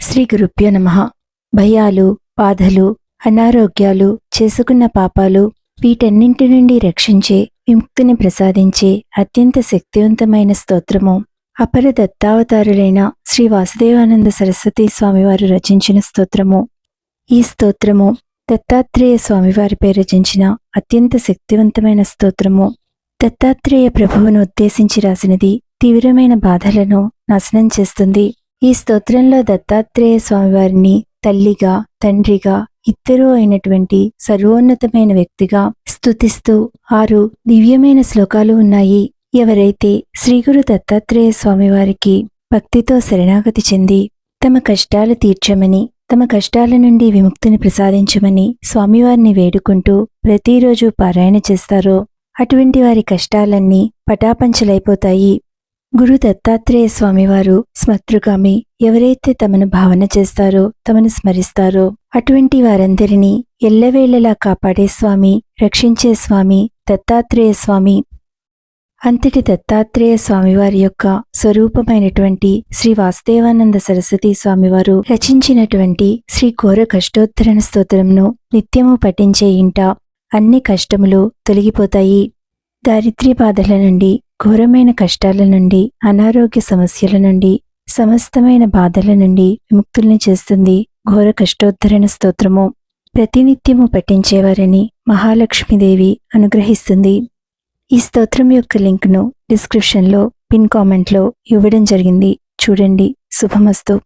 శ్రీ గురుభ్యో నమ. భయాలు బాధలు అనారోగ్యాలు చేసుకున్న పాపాలు వీటన్నింటి నుండి రక్షించే విముక్తిని ప్రసాదించే అత్యంత శక్తివంతమైన స్తోత్రము. అపర దత్తావతారులైన శ్రీ వాసుదేవానంద సరస్వతి స్వామివారు రచించిన స్తోత్రము. ఈ స్తోత్రము దత్తాత్రేయ స్వామివారిపై రచించిన అత్యంత శక్తివంతమైన స్తోత్రము. దత్తాత్రేయ ప్రభువును ఉద్దేశించి రాసినది తీవ్రమైన బాధలను నాశనం చేస్తుంది. ఈ స్తోత్రంలో దత్తాత్రేయ స్వామివారిని తల్లిగా తండ్రిగా ఇద్దరూ అయినటువంటి సర్వోన్నతమైన వ్యక్తిగా స్తుతిస్తూ ఆరు దివ్యమైన శ్లోకాలు ఉన్నాయి. ఎవరైతే శ్రీగురు దత్తాత్రేయ స్వామివారికి భక్తితో శరణాగతి చెంది తమ కష్టాలు తీర్చమని తమ కష్టాల నుండి విముక్తిని ప్రసాదించమని స్వామివారిని వేడుకుంటూ ప్రతిరోజు పారాయణ చేస్తారో అటువంటి వారి కష్టాలన్నీ పటాపంచలైపోతాయి. గురు దత్తాత్రేయ స్వామివారు స్మతృగామి ఎవరైతే తమను భావన చేస్తారో తమను స్మరిస్తారో అటువంటి వారందరినీ ఎల్లవేళలా కాపాడే స్వామి రక్షించే స్వామి దత్తాత్రేయ స్వామి. అంతటి దత్తాత్రేయ స్వామివారి యొక్క స్వరూపమైనటువంటి శ్రీ వాసుదేవానంద సరస్వతి స్వామివారు రచించినటువంటి శ్రీ ఘోర కష్టోత్తరణ స్తోత్రంను నిత్యము పఠించే ఇంట అన్ని కష్టములు తొలగిపోతాయి. దారిద్ర్య బాధల నుండి ఘోరమైన కష్టాల నుండి అనారోగ్య సమస్యల నుండి సమస్తమైన బాధల నుండి విముక్తుల్ని చేస్తుంది ఘోర కష్టోద్ధరణ స్తోత్రము. ప్రతినిత్యము పఠించేవారని మహాలక్ష్మీదేవి అనుగ్రహిస్తుంది. ఈ స్తోత్రం యొక్క లింక్ను డిస్క్రిప్షన్లో పిన్ కామెంట్లో ఇవ్వడం జరిగింది. చూడండి. శుభమస్తు.